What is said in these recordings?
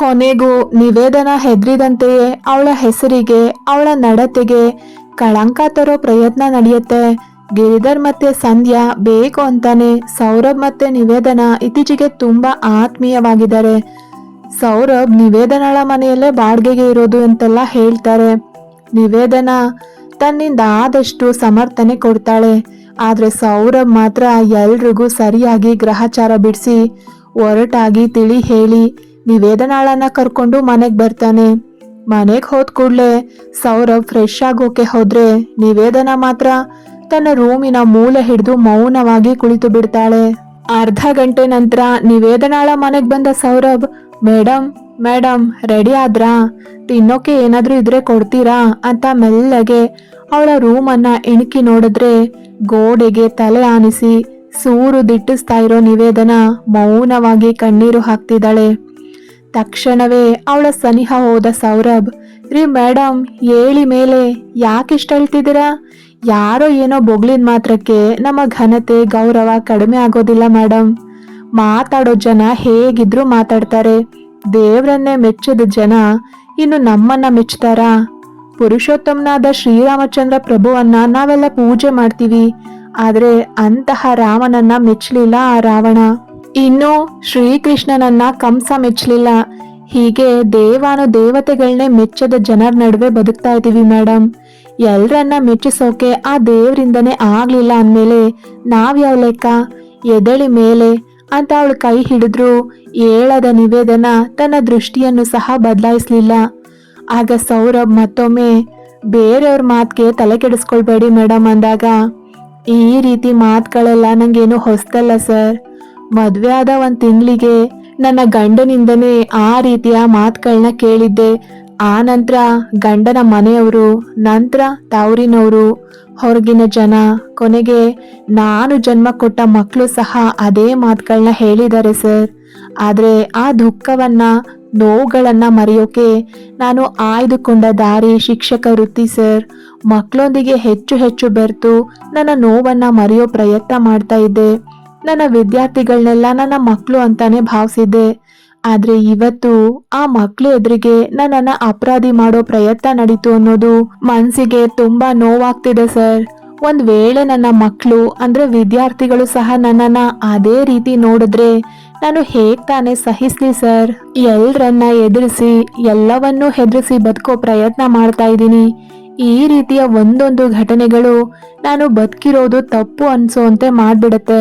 ಕೊನೆಗೂ ನಿವೇದನ ಹೆದ್ರಿದಂತೆಯೇ ಅವಳ ಹೆಸರಿಗೆ, ಅವಳ ನಡತೆಗೆ ಕಳಂಕ ತರೋ ಪ್ರಯತ್ನ ನಡೆಯುತ್ತೆ. ಗಿರಿಧರ್ ಮತ್ತೆ ಸಂಧ್ಯಾ ಬೇಕು ಅಂತಾನೆ ಸೌರಭ್ ಮತ್ತೆ ನಿವೇದನ ಇತ್ತೀಚೆಗೆ ತುಂಬಾ ಆತ್ಮೀಯವಾಗಿದ್ದಾರೆ. ಸೌರಭ್ ನಿವೇದನಳ ಮನೆಯಲ್ಲೇ ಬಾಡಿಗೆಗೆ ಇರೋದು ಅಂತೆಲ್ಲ ಹೇಳ್ತಾರೆ. ನಿವೇದನ ತನ್ನಿಂದ ಆದಷ್ಟು ಸಮರ್ಥನೆ ಕೊಡ್ತಾಳೆ. ಆದ್ರೆ ಸೌರಭ್ ಮಾತ್ರ ಎಲ್ರಿಗೂ ಸರಿಯಾಗಿ ಗ್ರಹಚಾರ ಬಿಡಿಸಿ, ಒರಟಾಗಿ ತಿಳಿ ಹೇಳಿ ನಿವೇದನಾಳನ್ನ ಕರ್ಕೊಂಡು ಮನೆಗೆ ಬರ್ತಾನೆ. ಮನೆಗೆ ಹೋದ ಕೂಡಲೇ ಸೌರಭ್ ಫ್ರೆಶ್ ಆಗೋಕೆ ಹೋದ್ರೆ ನಿವೇದನ ಮಾತ್ರ ತನ್ನ ರೂಮಿನ ಮೂಲ ಹಿಡಿದು ಮೌನವಾಗಿ ಕುಳಿತು ಬಿಡ್ತಾಳೆ. ಅರ್ಧ ಗಂಟೆ ನಂತರ ನಿವೇದನಾಳ ಮನೆಗೆ ಬಂದ ಸೌರಭ್ ಮೇಡಮ್ ಮೇಡಮ್ ರೆಡಿ ಆದ್ರಾ? ತಿನ್ನೋಕೆ ಏನಾದ್ರೂ ಇದ್ರೆ ಕೊಡ್ತೀರಾ? ಅಂತ ಮೆಲ್ಲಗೆ ಅವಳ ರೂಮನ್ನ ಇಣುಕಿ ನೋಡಿದ್ರೆ ಗೋಡೆಗೆ ತಲೆ ಆನಿಸಿ ಸೂರು ದಿಟ್ಟಿಸ್ತಾ ಇರೋ ನಿವೇದನ ಮೌನವಾಗಿ ಕಣ್ಣೀರು ಹಾಕ್ತಿದ್ದಾಳೆ. ತಕ್ಷಣವೇ ಅವಳ ಸನಿಹ ಹೋದ ಸೌರಭ್, ರೀ ಮೇಡಮ್ ಹೇಳಿ ಮೇಲೆ ಯಾಕಿಷ್ಟ ಹೇಳ್ತಿದ್ದೀರಾ ಯಾರೋ ಏನೋ ಬೊಗಳಿದ ಮಾತ್ರಕ್ಕೆ ನಮ್ಮ ಘನತೆ, ಗೌರವ ಕಡಿಮೆ ಆಗೋದಿಲ್ಲ ಮೇಡಮ್ ಮಾತಾಡೋ ಜನ ಹೇಗಿದ್ರು ಮಾತಾಡ್ತಾರೆ. ದೇವರನ್ನೇ ಮೆಚ್ಚದ ಜನ ಇನ್ನು ನಮ್ಮನ್ನ ಮೆಚ್ತಾರಾ? ಪುರುಷೋತ್ತಮನಾದ ಶ್ರೀರಾಮಚಂದ್ರ ಪ್ರಭುವನ್ನ ನಾವೆಲ್ಲ ಪೂಜೆ ಮಾಡ್ತೀವಿ. ಆದ್ರೆ ಅಂತಹ ರಾಮನನ್ನ ಮೆಚ್ಚಲಿಲ್ಲ ಆ ರಾವಣ. ಇನ್ನು ಶ್ರೀಕೃಷ್ಣನನ್ನ ಕಂಸ ಮೆಚ್ಚಲಿಲ್ಲ. ಹೀಗೆ ದೇವಾನು ದೇವತೆಗಳನ್ನೇ ಮೆಚ್ಚದ ಜನರ ನಡುವೆ ಬದುಕ್ತಾ ಇದ್ದೀವಿ ಮೇಡಮ್ ಎಲ್ಲರನ್ನ ಮೆಚ್ಚಿಸೋಕೆ ಆ ದೇವರಿಂದನೇ ಆಗ್ಲಿಲ್ಲ ಅಂದಮೇಲೆ ನಾವ್ಯಾವ ಲೆಕ್ಕ? ಎದಳಿ ಮೇಲೆ ಅಂತ ಅವಳು ಕೈ ಹಿಡಿದ್ರು. ಏಳದ ನಿವೇದನ ತನ್ನ ದೃಷ್ಟಿಯನ್ನು ಸಹ ಬದಲಾಯಿಸಲಿಲ್ಲ. ಆಗ ಸೌರಭ್ ಮತ್ತೊಮ್ಮೆ ಬೇರೆಯವ್ರ ಮಾತ್ಗೆ ತಲೆ ಕೆಡಿಸ್ಕೊಳ್ಬೇಡಿ ಮೇಡಮ್ ಅಂದಾಗ, ಈ ರೀತಿ ಮಾತುಗಳೆಲ್ಲ ನಂಗೇನು ಹೊಸ್ತಲ್ಲ ಸರ್. ಮದ್ವೆ ಆದ ಒಂದ್ ತಿಂಗಳಿಗೆ ನನ್ನ ಗಂಡನಿಂದನೇ ಆ ರೀತಿಯ ಮಾತುಗಳನ್ನ ಕೇಳಿದ್ದೆ. ಆ ನಂತರ ಗಂಡನ ಮನೆಯವರು, ನಂತರ ತವರಿನವರು, ಹೊರಗಿನ ಜನ, ಕೊನೆಗೆ ನಾನು ಜನ್ಮ ಕೊಟ್ಟ ಮಕ್ಕಳು ಸಹ ಅದೇ ಮಾತುಗಳನ್ನ ಹೇಳಿದ್ದಾರೆ ಸರ್. ಆದರೆ ಆ ದುಃಖವನ್ನ, ನೋವುಗಳನ್ನ ಮರೆಯೋಕೆ ನಾನು ಆಯ್ದುಕೊಂಡ ದಾರಿ ಶಿಕ್ಷಕ ವೃತ್ತಿ ಸರ್. ಮಕ್ಕಳೊಂದಿಗೆ ಹೆಚ್ಚು ಹೆಚ್ಚು ಬೆರೆತು ನನ್ನ ನೋವನ್ನ ಮರೆಯೋ ಪ್ರಯತ್ನ ಮಾಡ್ತಾ ಇದ್ದೆ. ನನ್ನ ವಿದ್ಯಾರ್ಥಿಗಳನ್ನೆಲ್ಲ ನನ್ನ ಮಕ್ಕಳು ಅಂತಾನೆ ಭಾವಿಸಿದ್ದೆ. ಆದ್ರೆ ಇವತ್ತು ಆ ಮಕ್ಕಳು ಎದುರಿಗೆ ನನ್ನನ್ನ ಅಪರಾಧಿ ಮಾಡೋ ಪ್ರಯತ್ನ ನಡೀತು ಅನ್ನೋದು ಮನಸ್ಸಿಗೆ ತುಂಬಾ ನೋವಾಗ್ತಿದೆ ಸರ್. ಒಂದ್ ವೇಳೆ ನನ್ನ ಮಕ್ಕಳು ಅಂದ್ರೆ ವಿದ್ಯಾರ್ಥಿಗಳು ಸಹ ನನ್ನನ್ನ ಅದೇ ರೀತಿ ನೋಡಿದ್ರೆ ನಾನು ಹೇಗ್ ತಾನೇ ಸಹಿಸ್ಲಿ ಸರ್. ಎಲ್ರನ್ನ ಎದುರಿಸಿ, ಎಲ್ಲವನ್ನೂ ಹೆದರಿಸಿ ಬದುಕೋ ಪ್ರಯತ್ನ ಮಾಡ್ತಾ ಇದ್ದೀನಿ. ಈ ರೀತಿಯ ಒಂದೊಂದು ಘಟನೆಗಳು ನಾನು ಬದುಕಿರೋದು ತಪ್ಪು ಅನ್ಸೋಂತೆ ಮಾಡ್ಬಿಡತ್ತೆ.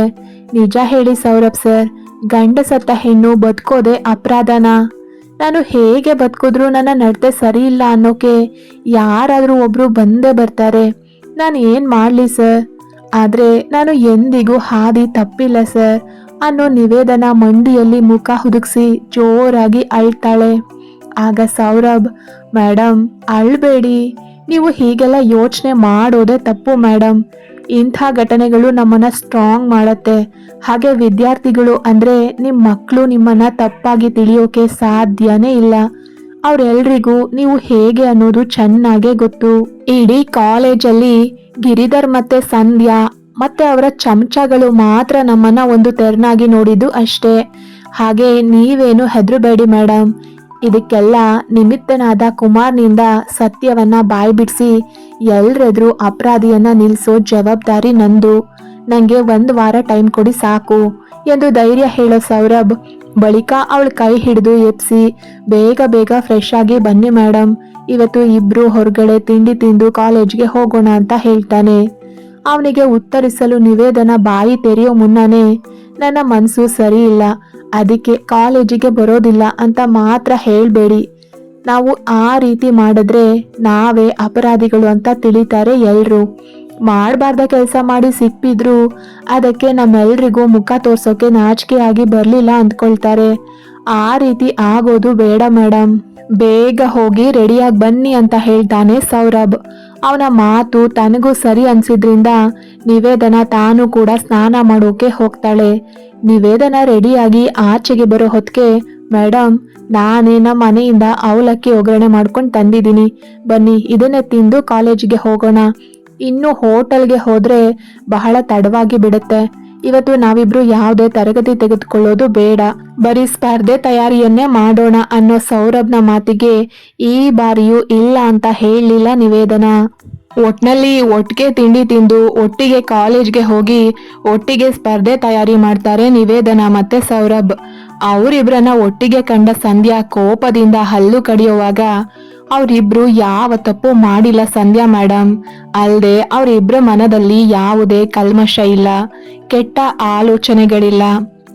ನಿಜ ಹೇಳಿ ಸೌರಭ್ ಸರ್. ಗಂಡ ಸತ್ತ ಹೆಣ್ಣು ಬದುಕೋದೆ ಅಪರಾಧನ. ನಾನು ಹೇಗೆ ಬದುಕಿದ್ರು ನನ್ನ ನಡತೆ ಸರಿ ಇಲ್ಲ ಅನ್ನೋಕೆ ಯಾರಾದರೂ ಒಬ್ರು ಬಂದೇ ಬರ್ತಾರೆ. ನಾನು ಏನು ಮಾಡಲಿ ಸರ್? ಆದರೆ ನಾನು ಎಂದಿಗೂ ಹಾದಿ ತಪ್ಪಿಲ್ಲ ಸರ್. ಅನ್ನೋ ನಿವೇದನ ಮಂಡಿಯಲ್ಲಿ ಮುಖ ಹುದುಗಿಸಿ ಜೋರಾಗಿ ಅಳ್ತಾಳೆ. ಆಗ ಸೌರಭ್ ಮೇಡಮ್ ಅಳ್ಬೇಡಿ. ನೀವು ಹೀಗೆಲ್ಲ ಯೋಚನೆ ಮಾಡೋದೇ ತಪ್ಪು ಮೇಡಮ್ ಇಂಥ ಘಟನೆಗಳು ನಮ್ಮನ್ನ ಸ್ಟ್ರಾಂಗ್ ಮಾಡುತ್ತೆ. ಹಾಗೆ ವಿದ್ಯಾರ್ಥಿಗಳು ಅಂದ್ರೆ ನಿಮ್ಮ ಮಕ್ಕಳು ನಿಮ್ಮನ್ನ ತಪ್ಪಾಗಿ ತಿಳಿಯೋಕೆ ಸಾಧ್ಯನೇ ಇಲ್ಲ. ಅವ್ರೆಲ್ರಿಗೂ ನೀವು ಹೇಗೆ ಅನ್ನೋದು ಚೆನ್ನಾಗೇ ಗೊತ್ತು. ಇಡೀ ಕಾಲೇಜಲ್ಲಿ ಗಿರಿಧರ್ ಮತ್ತೆ ಸಂಧ್ಯಾ ಮತ್ತೆ ಅವರ ಚಮಚಗಳು ಮಾತ್ರ ನಮ್ಮನ್ನ ಒಂದು ತೆರನಾಗಿ ನೋಡಿದ್ದು ಅಷ್ಟೇ. ಹಾಗೆ ನೀವೇನು ಹೆದರಬೇಡಿ ಮೇಡಮ್ ಇದಕ್ಕೆಲ್ಲ ನಿಮಿತ್ತನಾದ ಕುಮಾರ್ನಿಂದ ಸತ್ಯವನ್ನ ಬಾಯಿ ಬಿಡಿಸಿ ಎಲ್ರೆದ್ರು ಅಪರಾಧಿಯನ್ನ ನಿಲ್ಲಿಸೋ ಜವಾಬ್ದಾರಿ ನಂದು. ನಂಗೆ ಒಂದು ವಾರ ಟೈಮ್ ಕೊಡಿ ಸಾಕು ಎಂದು ಧೈರ್ಯ ಹೇಳೋ ಸೌರಭ್. ಬಳಿಕ ಅವಳ ಕೈ ಹಿಡಿದು ಎಪ್ಸಿ ಬೇಗ ಬೇಗ ಫ್ರೆಶ್ ಆಗಿ ಬನ್ನಿ ಮೇಡಮ್ ಇವತ್ತು ಇಬ್ರು ಹೊರಗಡೆ ತಿಂಡಿ ತಿಂದು ಕಾಲೇಜ್ಗೆ ಹೋಗೋಣ ಅಂತ ಹೇಳ್ತಾನೆ. ಅವನಿಗೆ ಉತ್ತರಿಸಲು ನಿವೇದನ ಬಾಯಿ ತೆರೆಯೋ ಮುನ್ನನೇ, ನನ್ನ ಮನಸ್ಸು ಸರಿ ಇಲ್ಲ, ಅದಕ್ಕೆ ಕಾಲೇಜಿಗೆ ಬರೋದಿಲ್ಲ ಅಂತ ಮಾತ್ರ ಹೇಳ್ಬೇಡಿ. ನಾವು ಆ ರೀತಿ ಮಾಡಿದ್ರೆ ನಾವೇ ಅಪರಾಧಿಗಳು ಅಂತ ತಿಳಿತಾರೆ ಎಲ್ರು. ಮಾಡಬಾರ್ದ ಕೆಲಸ ಮಾಡಿ ಸಿಕ್ಕಿದ್ರು ಅದಕ್ಕೆ ನಮ್ಮೆಲ್ರಿಗೂ ಮುಖ ತೋರ್ಸೋಕೆ ನಾಚಿಕೆ ಆಗಿ ಬರ್ಲಿಲ್ಲ ಅಂದ್ಕೊಳ್ತಾರೆ. ಆ ರೀತಿ ಆಗೋದು ಬೇಡ ಮೇಡಮ್ ಬೇಗ ಹೋಗಿ ರೆಡಿಯಾಗಿ ಬನ್ನಿ ಅಂತ ಹೇಳ್ತಾನೆ ಸೌರಭ್. ಅವನ ಮಾತು ತನಗೂ ಸರಿ ಅನ್ಸಿದ್ರಿಂದ ನಿವೇದನ ತಾನು ಕೂಡ ಸ್ನಾನ ಮಾಡೋಕೆ ಹೋಗ್ತಾಳೆ. ನಿವೇದನ ರೆಡಿಯಾಗಿ ಆಚೆಗೆ ಬರೋ ಹೊತ್ತಿಗೆ ಮೇಡಮ್ ನಾನೇ ನಮ್ಮ ಮನೆಯಿಂದ ಅವಲಕ್ಕಿ ಒಗ್ಗರಣೆ ಮಾಡ್ಕೊಂಡು ತಂದಿದ್ದೀನಿ. ಬನ್ನಿ, ಇದನ್ನೇ ತಿಂದು ಕಾಲೇಜಿಗೆ ಹೋಗೋಣ. ಇನ್ನು ಹೋಟೆಲ್ಗೆ ಹೋದರೆ ಬಹಳ ತಡವಾಗಿ ಬಿಡುತ್ತೆ. ಇವತ್ತು ನಾವಿಬ್ರು ಯಾವುದೇ ತರಗತಿ ತೆಗೆದುಕೊಳ್ಳೋದು ಬೇಡ. ಬರೀ ಸ್ಪರ್ಧೆ ತಯಾರಿಯನ್ನೇ ಮಾಡೋಣ ಅನ್ನೋ ಸೌರಭ್ನ ಮಾತಿಗೆ ಈ ಬಾರಿಯೂ ಇಲ್ಲ ಅಂತ ಹೇಳಲಿಲ್ಲ ನಿವೇದನ. ಒಟ್ನಲ್ಲಿ ಒಟ್ಟಿಗೆ ತಿಂಡಿ ತಿಂದು, ಒಟ್ಟಿಗೆ ಕಾಲೇಜ್ಗೆ ಹೋಗಿ, ಒಟ್ಟಿಗೆ ಸ್ಪರ್ಧೆ ತಯಾರಿ ಮಾಡ್ತಾರೆ ನಿವೇದನ ಮತ್ತೆ ಸೌರಭ್. ಅವರಿಬ್ರನ್ನ ಒಟ್ಟಿಗೆ ಕಂಡ ಸಂಧ್ಯಾ ಕೋಪದಿಂದ ಹಲ್ಲು ಕಡಿಯುವಾಗ ಅವರಿಬ್ರು ಯಾವ ತಪ್ಪು ಮಾಡಿಲ್ಲ ಸಂಧ್ಯಾ ಮೇಡಮ್ ಅಲ್ಲದೆ ಅವರಿಬ್ರ ಮನದಲ್ಲಿ ಯಾವುದೇ ಕಲ್ಮಶ ಇಲ್ಲ, ಕೆಟ್ಟ ಆಲೋಚನೆಗಳಿಲ್ಲ.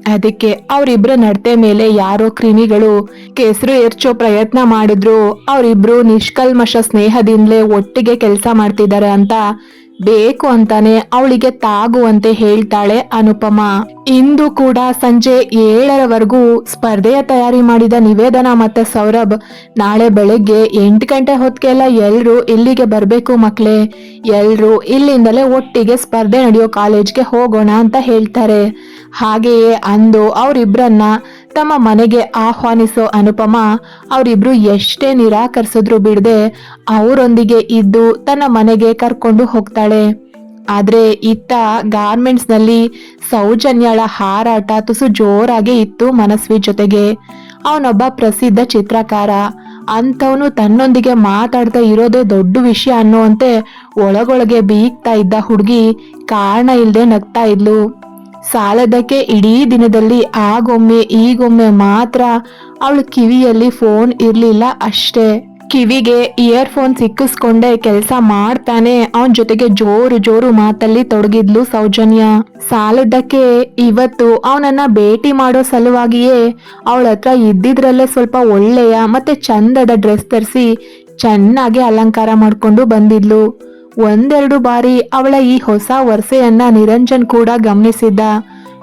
ಅದಕ್ಕೆ ಅವರಿಬ್ರ ನಡತೆ ಮೇಲೆ ಯಾರೋ ಕ್ರಿಮಿಗಳು ಕೆಸರು ಎರ್ಚೋ ಪ್ರಯತ್ನ ಮಾಡಿದ್ರು. ಅವರಿಬ್ರು ನಿಷ್ಕಲ್ಮಶ ಸ್ನೇಹದಿಂದಲೇ ಒಟ್ಟಿಗೆ ಕೆಲಸ ಮಾಡ್ತಿದ್ದಾರೆ ಅಂತ ಬೇಕು ಅಂತಾನೆ ಅವಳಿಗೆ ತಾಗುವಂತೆ ಹೇಳ್ತಾಳೆ ಅನುಪಮ. ಇಂದು ಕೂಡ ಸಂಜೆ ಏಳರವರೆಗೂ ಸ್ಪರ್ಧೆಯ ತಯಾರಿ ಮಾಡಿದ ನಿವೇದನ ಮತ್ತೆ ಸೌರಭ್ ನಾಳೆ ಬೆಳಗ್ಗೆ ಎಂಟು ಗಂಟೆ ಹೊತ್ತಿಗೆಲ್ಲ ಎಲ್ಲರೂ ಇಲ್ಲಿಗೆ ಬರಬೇಕು ಮಕ್ಕಳೇ ಎಲ್ಲರೂ ಇಲ್ಲಿಂದಲೇ ಒಟ್ಟಿಗೆ ಸ್ಪರ್ಧೆ ನಡೆಯೋ ಕಾಲೇಜ್ಗೆ ಹೋಗೋಣ ಅಂತ ಹೇಳ್ತಾರೆ. ಹಾಗೆಯೇ ಅಂದು ಅವರಿಬ್ರನ್ನ ತಮ್ಮ ಮನೆಗೆ ಆಹ್ವಾನಿಸೋ ಅನುಪಮ, ಅವರಿಬ್ರು ಎಷ್ಟೇ ನಿರಾಕರಿಸಿದ್ರು ಬಿಡದೆ ಅವರೊಂದಿಗೆ ಇದ್ದು ತನ್ನ ಮನೆಗೆ ಕರ್ಕೊಂಡು ಹೋಗ್ತಾಳೆ. ಆದ್ರೆ ಇತ್ತ ಗಾರ್ಮೆಂಟ್ಸ್ನಲ್ಲಿ ಸೌಜನ್ಯಳ ಹಾರಾಟ ತುಸು ಜೋರಾಗಿ ಇತ್ತು ಮನಸ್ವಿ ಜೊತೆಗೆ. ಅವನೊಬ್ಬ ಪ್ರಸಿದ್ಧ ಚಿತ್ರಕಾರ, ಅಂಥವನು ತನ್ನೊಂದಿಗೆ ಮಾತಾಡ್ತಾ ಇರೋದೇ ದೊಡ್ಡ ವಿಷಯ ಅನ್ನುವಂತೆ ಒಳಗೊಳಗೆ ಬೀಗ್ತಾ ಇದ್ದ ಹುಡುಗಿ ಕಾರಣ ಇಲ್ಲದೆ ನಗ್ತಾ ಇದ್ಲು. ಸಾಲದಕ್ಕೆ ಇಡೀ ದಿನದಲ್ಲಿ ಆಗೊಮ್ಮೆ, ಈಗೊಮ್ಮೆ ಮಾತ್ರ. ಅವಳ ಕಿವಿಯಲ್ಲಿ ಫೋನ್ ಇರ್ಲಿಲ್ಲ ಅಷ್ಟೇ. ಕಿವಿಗೆ ಇಯರ್ ಫೋನ್ ಸಿಕ್ಕಿಸ್ಕೊಂಡೆ ಕೆಲಸ ಮಾಡ್ತಾನೆ. ಅವನ ಜೊತೆಗೆ ಜೋರು ಜೋರು ಮಾತಲ್ಲಿ ತೊಡಗಿದ್ಲು ಸೌಜನ್ಯ. ಸಾಲದಕ್ಕೆ ಇವತ್ತು ಅವನನ್ನ ಭೇಟಿ ಮಾಡೋ ಸಲುವಾಗಿಯೇ ಅವಳ ಹತ್ರ ಇದ್ದಿದ್ರಲ್ಲೇ ಸ್ವಲ್ಪ ಒಳ್ಳೆಯ ಮತ್ತೆ ಚಂದದ ಡ್ರೆಸ್ ತರಿಸಿ ಚೆನ್ನಾಗಿ ಅಲಂಕಾರ ಮಾಡ್ಕೊಂಡು ಬಂದಿದ್ಲು. ಒಂದೆರಡು ಬಾರಿ ಅವಳ ಈ ಹೊಸ ವರ್ಸೆಯನ್ನ ನಿರಂಜನ್ ಕೂಡ ಗಮನಿಸಿದ್ದ.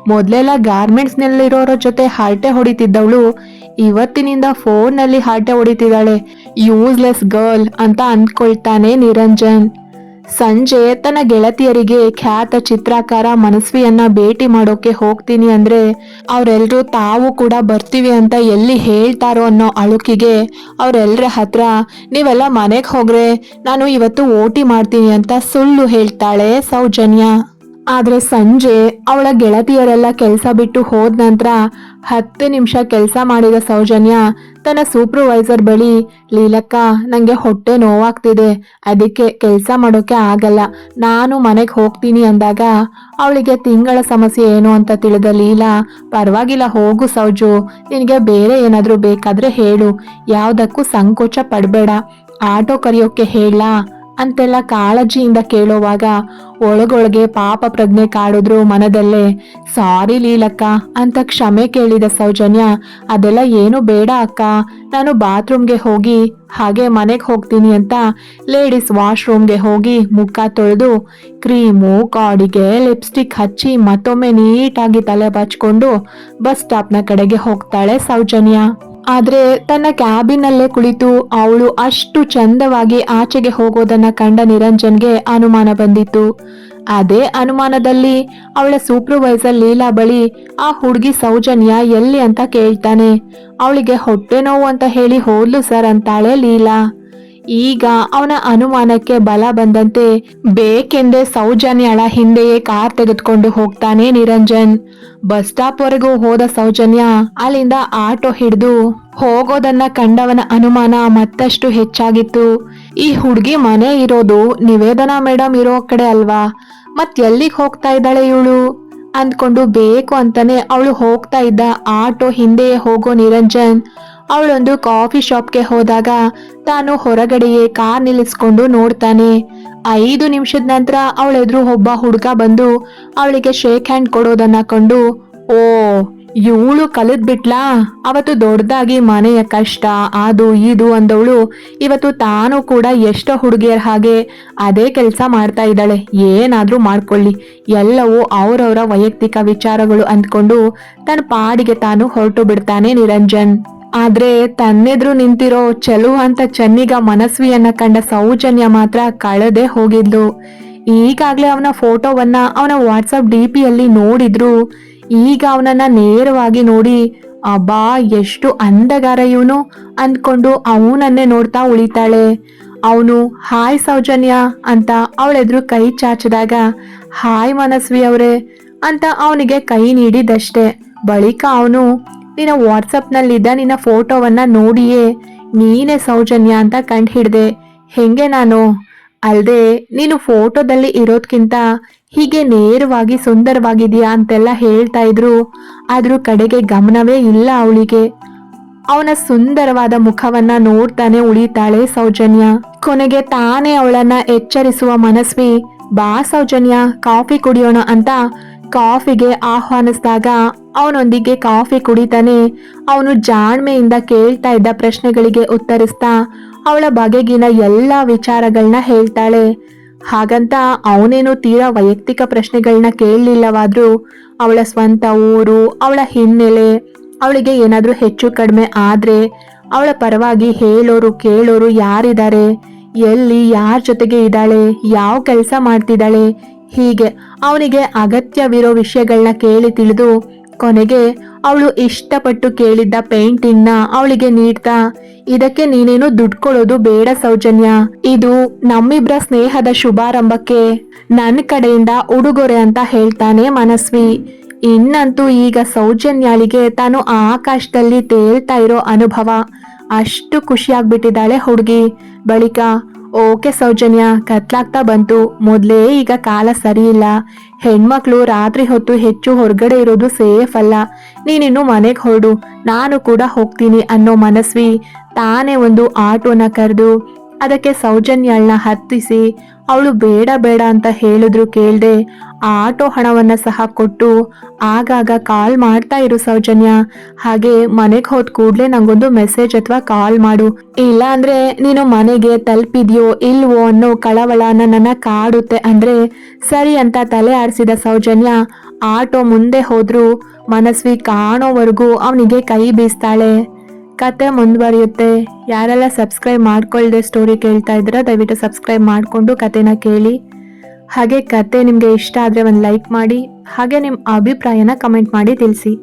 ಮೊದ್ಲೆಲ್ಲ ಗಾರ್ಮೆಂಟ್ಸ್ ನಲ್ಲಿರೋರ ಜೊತೆ ಹರಟೆ ಹೊಡಿತಿದ್ದವಳು ಇವತ್ತಿನಿಂದ ಫೋನ್ನಲ್ಲಿ ಹರಟೆ ಹೊಡಿತಿದ್ದಾಳೆ. ಯೂಸ್ಲೆಸ್ ಗರ್ಲ್ ಅಂತ ಅಂದ್ಕೊಳ್ತಾನೆ ನಿರಂಜನ್. ಸಂಜೆ ತನ್ನ ಗೆಳತಿಯರಿಗೆ ಖ್ಯಾತ ಚಿತ್ರಕಾರ ಮನಸ್ವಿಯನ್ನ ಭೇಟಿ ಮಾಡೋಕೆ ಹೋಗ್ತೀನಿ ಅಂದ್ರೆ ಅವರೆಲ್ಲರೂ ತಾವು ಕೂಡ ಬರ್ತೀವಿ ಅಂತ ಎಲ್ಲಿ ಹೇಳ್ತಾರೋ ಅನ್ನೋ ಅಳುಕಿಗೆ ಅವರೆಲ್ಲರ ಹತ್ರ, ನೀವೆಲ್ಲ ಮನೆಗೆ ಹೋಗ್ರೆ, ನಾನು ಇವತ್ತು ಓಟಿ ಮಾಡ್ತೀನಿ ಅಂತ ಸುಳ್ಳು ಹೇಳ್ತಾಳೆ ಸೌಜನ್ಯ. ಆದ್ರೆ ಸಂಜೆ ಅವಳ ಗೆಳತಿಯರೆಲ್ಲ ಕೆಲಸ ಬಿಟ್ಟು ಹೋದ ನಂತರ ಹತ್ತು ನಿಮಿಷ ಕೆಲಸ ಮಾಡಿದ ಸೌಜನ್ಯ ತನ್ನ ಸೂಪರ್ವೈಸರ್ ಬಳಿ, ಲೀಲಕ್ಕ ನನಗೆ ಹೊಟ್ಟೆ ನೋವಾಗ್ತಿದೆ, ಅದಕ್ಕೆ ಕೆಲಸ ಮಾಡೋಕೆ ಆಗಲ್ಲ, ನಾನು ಮನೆಗೆ ಹೋಗ್ತೀನಿ ಅಂದಾಗ ಅವಳಿಗೆ ತಿಂಗಳ ಸಮಸ್ಯೆ ಏನು ಅಂತ ತಿಳಿದ ಲೀಲಾ, ಪರವಾಗಿಲ್ಲ ಹೋಗು ಸೌಜು, ನಿನಗೆ ಬೇರೆ ಏನಾದರೂ ಬೇಕಾದ್ರೆ ಹೇಳು, ಯಾವುದಕ್ಕೂ ಸಂಕೋಚ ಪಡಬೇಡ, ಆಟೋ ಕರೆಯೋಕ್ಕೆ ಹೇಳಲಾ ಅಂತೆಲ್ಲ ಕಾಳಜಿಯಿಂದ ಕೇಳೋವಾಗ ಒಳಗೊಳಗೆ ಪಾಪ ಪ್ರಜ್ಞೆ ಕಾಡಿದ್ರು ಮನದಲ್ಲೇ, ಸಾರಿ ಲೀಲಕ್ಕ, ಅಂತ ಕ್ಷಮೆ ಕೇಳಿದ ಸೌಜನ್ಯ, ಅದೆಲ್ಲ ಏನು ಬೇಡ ಅಕ್ಕ, ನಾನು ಬಾತ್ರೂಮ್ಗೆ ಹೋಗಿ, ಹಾಗೆ ಮನೆಗೆ ಹೋಗ್ತೀನಿ ಅಂತ ಲೇಡೀಸ್ ವಾಶ್ರೂಮ್ಗೆ ಹೋಗಿ ಮುಖ ತೊಳೆದು, ಕ್ರೀಮು, ಕಾಡಿಗೆ, ಲಿಪ್ಸ್ಟಿಕ್ ಹಚ್ಚಿ ಮತ್ತೊಮ್ಮೆ ನೀಟಾಗಿ ತಲೆ ಬಚ್ಕೊಂಡು ಬಸ್ ಸ್ಟಾಪ್ನ ಕಡೆಗೆ ಹೋಗ್ತಾಳೆ ಸೌಜನ್ಯ. ಆದ್ರೆ ತನ್ನ ಕ್ಯಾಬಿನಲ್ಲೇ ಕುಳಿತು ಅವಳು ಅಷ್ಟು ಚಂದವಾಗಿ ಆಚೆಗೆ ಹೋಗೋದನ್ನ ಕಂಡ ನಿರಂಜನ್ಗೆ ಅನುಮಾನ ಬಂದಿತ್ತು. ಅದೇ ಅನುಮಾನದಲ್ಲಿ ಅವಳ ಸೂಪರ್ವೈಸರ್ ಲೀಲಾ ಬಳಿ ಆ ಹುಡುಗಿ ಸೌಜನ್ಯ ಎಲ್ಲಿ ಅಂತ ಕೇಳ್ತಾನೆ. ಅವಳಿಗೆ ಹೊಟ್ಟೆ ನೋವು ಅಂತ ಹೇಳಿ ಹೋದ್ಲು ಸರ್ ಅಂತಾಳೆ ಲೀಲಾ. ಈಗ ಅವನ ಅನುಮಾನಕ್ಕೆ ಬಲ ಬಂದಂತೆ ಬೇಕೆಂದೇ ಸೌಜನ್ಯಳ ಹಿಂದೆಯೇ ಕಾರ್ ತೆಗೆದುಕೊಂಡು ಹೋಗ್ತಾನೆ ನಿರಂಜನ್. ಬಸ್ ಸ್ಟಾಪ್ ವರೆಗೂ ಹೋದ ಸೌಜನ್ಯ ಅಲ್ಲಿಂದ ಆಟೋ ಹಿಡಿದು ಹೋಗೋದನ್ನ ಕಂಡವನ ಅನುಮಾನ ಮತ್ತಷ್ಟು ಹೆಚ್ಚಾಗಿತ್ತು. ಈ ಹುಡುಗಿ ಮನೆ ಇರೋದು ನಿವೇದನಾ ಮೇಡಮ್ ಇರೋ ಕಡೆ ಅಲ್ವಾ? ಮತ್ ಎಲ್ಲಿಗೆ ಹೋಗ್ತಾ ಇದ್ದಾಳೆ ಇವಳು? ಅಂದ್ಕೊಂಡು ಬೇಕು ಅಂತಾನೆ ಅವಳು ಹೋಗ್ತಾ ಇದ್ದ ಆಟೋ ಹಿಂದೆಯೇ ಹೋಗೋ ನಿರಂಜನ್. ಅವಳೊಂದು ಕಾಫಿ ಶಾಪ್ಗೆ ಹೋದಾಗ ತಾನು ಹೊರಗಡೆಯೇ ಕಾರ್ ನಿಲ್ಲಿಸ್ಕೊಂಡು ನೋಡ್ತಾನೆ. ಐದು ನಿಮಿಷದ ನಂತರ ಅವಳೆದ್ರು ಒಬ್ಬ ಹುಡುಗ ಬಂದು ಅವಳಿಗೆ ಶೇಕ್ ಹ್ಯಾಂಡ್ ಕೊಡೋದನ್ನ ಕಂಡು, ಓ, ಇವಳು ಕಲಿದ್ ಬಿಟ್ಲಾ? ಅವತ್ತು ದೊಡ್ಡದಾಗಿ ಮನೆಯ ಕಷ್ಟ, ಅದು ಇದು ಅಂದವಳು. ಇವತ್ತು ತಾನು ಕೂಡ ಎಷ್ಟೋ ಹುಡುಗಿಯರ ಹಾಗೆ ಅದೇ ಕೆಲಸ ಮಾಡ್ತಾ ಇದ್ದಾಳೆ. ಏನಾದರೂ ಮಾಡ್ಕೊಳ್ಳಿ. ಎಲ್ಲವೂ ಅವರವರ ವೈಯಕ್ತಿಕ ವಿಚಾರಗಳು ಅಂದ್ಕೊಂಡು ತನ್ನ ಪಾಡಿಗೆ ತಾನು ಹೊರಟು ಬಿಡ್ತಾನೆ ನಿರಂಜನ್. ಆದ್ರೆ ತನ್ನೆದ್ರು ನಿಂತಿರೋ ಚಲು ಅಂತ ಚೆನ್ನಿಗ ಮನಸ್ವಿಯನ್ನ ಕಂಡ ಸೌಜನ್ಯ ಮಾತ್ರ ಕಳೆದೇ ಹೋಗಿದ್ಲು. ಈಗಾಗ್ಲೇ ಅವನ ಫೋಟೋವನ್ನ ಅವನ ವಾಟ್ಸಪ್ ಡಿ ಪಿಯಲ್ಲಿ ನೋಡಿದ್ರು. ಈಗ ಅವನನ್ನ ನೇರವಾಗಿ ನೋಡಿ, ಅಬ್ಬಾ, ಎಷ್ಟು ಅಂದಗಾರ ಇವನು, ಅಂದ್ಕೊಂಡು ಅವನನ್ನೇ ನೋಡ್ತಾ ಉಳಿತಾಳೆ. ಅವನು, ಹಾಯ್ ಸೌಜನ್ಯ ಅಂತ ಅವಳೆದ್ರು ಕೈ ಚಾಚಿದಾಗ, ಹಾಯ್ ಮನಸ್ವಿ ಅವರೇ ಅಂತ ಅವನಿಗೆ ಕೈ ನೀಡಿದಷ್ಟೇ. ಬಳಿಕ ಅವನು ನಿನ್ನ ವಾಟ್ಸಪ್ನಲ್ಲಿದ್ದ ನಿನ್ನ ಫೋಟೋವನ್ನ ನೋಡಿಯೇ ನೀನೇ ಸೌಜನ್ಯ ಅಂತ ಕಂಡು ಹಿಡ್ದೆ ಹೆಂಗೆ ನಾನು? ಅಲ್ಲದೆ ನೀನು ಫೋಟೋದಲ್ಲಿ ಇರೋದ್ಕಿಂತ ಹೀಗೆ ನೇರವಾಗಿ ಸುಂದರವಾಗಿದೆಯಾ? ಅಂತೆಲ್ಲ ಹೇಳ್ತಾ ಇದ್ರು. ಆದ್ರೂ ಕಡೆಗೆ ಗಮನವೇ ಇಲ್ಲ ಅವಳಿಗೆ. ಅವನ ಸುಂದರವಾದ ಮುಖವನ್ನ ನೋಡ್ತಾನೆ ಉಳಿತಾಳೆ ಸೌಜನ್ಯ. ಕೊನೆಗೆ ತಾನೇ ಅವಳನ್ನ ಎಚ್ಚರಿಸುವ ಮನಸ್ವಿ, ಬಾ ಸೌಜನ್ಯ, ಕಾಫಿ ಕುಡಿಯೋಣ ಅಂತ ಕಾಫಿಗೆ ಆಹ್ವಾನಿಸಿದಾಗ ಅವನೊಂದಿಗೆ ಕಾಫಿ ಕುಡಿತಾನೆ ಅವನು ಜಾಣ್ಮೆಯಿಂದ ಕೇಳ್ತಾ ಇದ್ದ ಪ್ರಶ್ನೆಗಳಿಗೆ ಉತ್ತರಿಸ್ತಾ ಅವಳ ಬಗೆಗಿನ ಎಲ್ಲ ವಿಚಾರಗಳನ್ನ ಹೇಳ್ತಾಳೆ. ಹಾಗಂತ ಅವನೇನು ತೀರಾ ವೈಯಕ್ತಿಕ ಪ್ರಶ್ನೆಗಳನ್ನ ಕೇಳಲಿಲ್ಲವಾದ್ರೂ ಅವಳ ಸ್ವಂತ ಊರು, ಅವಳ ಹಿನ್ನೆಲೆ, ಅವಳಿಗೆ ಏನಾದರೂ ಹೆಚ್ಚು ಕಡಿಮೆ ಆದ್ರೆ ಅವಳ ಪರವಾಗಿ ಹೇಳೋರು ಕೇಳೋರು ಯಾರಿದ್ದಾರೆ, ಎಲ್ಲಿ, ಯಾರ ಜೊತೆಗೆ ಇದ್ದಾಳೆ, ಯಾವ ಕೆಲಸ ಮಾಡ್ತಿದ್ದಾಳೆ ಹೀಗೆ ಅವನಿಗೆ ಅಗತ್ಯವಿರೋ ವಿಷಯಗಳನ್ನ ಕೇಳಿ ತಿಳಿದು ಕೊನೆಗೆ ಅವಳು ಇಷ್ಟಪಟ್ಟು ಕೇಳಿದ್ದ ಪೇಂಟಿಂಗ್ನ ಅವಳಿಗೆ ನೀಡ್ತಾ ಇದಕ್ಕೆ ನೀನೇನು ದುಡ್ಡು ಬೇಡ ಸೌಜನ್ಯ. ಇದು ನಮ್ಮಿಬ್ರ ಸ್ನೇಹದ ಶುಭಾರಂಭಕ್ಕೆ ನನ್ನ ಕಡೆಯಿಂದ ಉಡುಗೊರೆ ಅಂತ ಹೇಳ್ತಾನೆ ಮನಸ್ವಿ. ಇನ್ನಂತೂ ಈಗ ಸೌಜನ್ಯಾಳಿಗೆ ತಾನು ಆಕಾಶದಲ್ಲಿ ತೇಲ್ತಾ ಇರೋ ಅನುಭವ ಅಷ್ಟು ಖುಷಿಯಾಗ್ಬಿಟ್ಟಿದ್ದಾಳೆ ಹುಡುಗಿ. ಬಳಿಕ ಓಕೆ ಸೌಜನ್ಯ, ಕತ್ಲಾಗ್ತಾ ಬಂತು. ಮೊದಲೇ ಈಗ ಕಾಲ ಸರಿ ಇಲ್ಲ ಹೆಣ್ಮಕ್ಳು ರಾತ್ರಿ ಹೊತ್ತು ಹೆಚ್ಚು ಹೊರಗಡೆ ಇರೋದು ಸೇಫ್ ಅಲ್ಲ. ನೀನಿನ್ನು ಮನೆಗೆ ಹೊರಡು. ನಾನು ಕೂಡ ಹೋಗ್ತೀನಿ ಅನ್ನೋ ಮನಸ್ವಿ. ತಾನೇ ಒಂದು ಆಟೋನ ಕರೆದು. ಅದಕ್ಕೆ ಸೌಜನ್ಯಳನ್ನ ಹತ್ತಿಸಿ. ಅವಳು ಬೇಡ ಬೇಡ ಅಂತ ಹೇಳಿದ್ರು ಕೇಳದೆ ಆ ಆಟೋ ಹಣವನ್ನ ಸಹ ಕೊಟ್ಟು ಆಗಾಗ ಕಾಲ್ ಮಾಡ್ತಾ ಇರು ಸೌಜನ್ಯ. ಹಾಗೆ ಮನೆಗೆ ಹೋದ ಕೂಡ್ಲೆ ನಂಗೊಂದು ಮೆಸೇಜ್ ಅಥವಾ ಕಾಲ್ ಮಾಡು. ಇಲ್ಲ ಅಂದ್ರೆ ನೀನು ಮನೆಗೆ ತಲುಪಿದ್ಯೋ ಇಲ್ವೋ ಅನ್ನೋ ಕಳವಳ ನನ್ನ ಕಾಡುತ್ತೆ ಅಂದ್ರೆ ಸರಿ ಅಂತ ತಲೆ ಆಡಿಸಿದ ಸೌಜನ್ಯ ಆಟೋ ಮುಂದೆ ಹೋದ್ರು ಮನಸ್ವಿ ಕಾಣೋವರೆಗೂ ಅವನಿಗೆ ಕೈ ಬೀಸ್ತಾಳೆ. ಕತೆ ಮುಂದುವರಿಯುತ್ತೆ. ಯಾರೆಲ್ಲ ಸಬ್ಸ್ಕ್ರೈಬ್ ಮಾಡ್ಕೊಳ್ಳದೆ ಸ್ಟೋರಿ ಕೇಳ್ತಾ ಇದ್ದೀರಾ, ದಯವಿಟ್ಟು ಸಬ್ಸ್ಕ್ರೈಬ್ ಮಾಡಿಕೊಂಡು ಕತೆನ ಕೇಳಿ. ಹಾಗೆ ಕತೆ ನಿಮಗೆ ಇಷ್ಟ ಆದರೆ ಒಂದು ಲೈಕ್ ಮಾಡಿ, ಹಾಗೆ ನಿಮ್ಮ ಅಭಿಪ್ರಾಯನ ಕಮೆಂಟ್ ಮಾಡಿ ತಿಳಿಸಿ.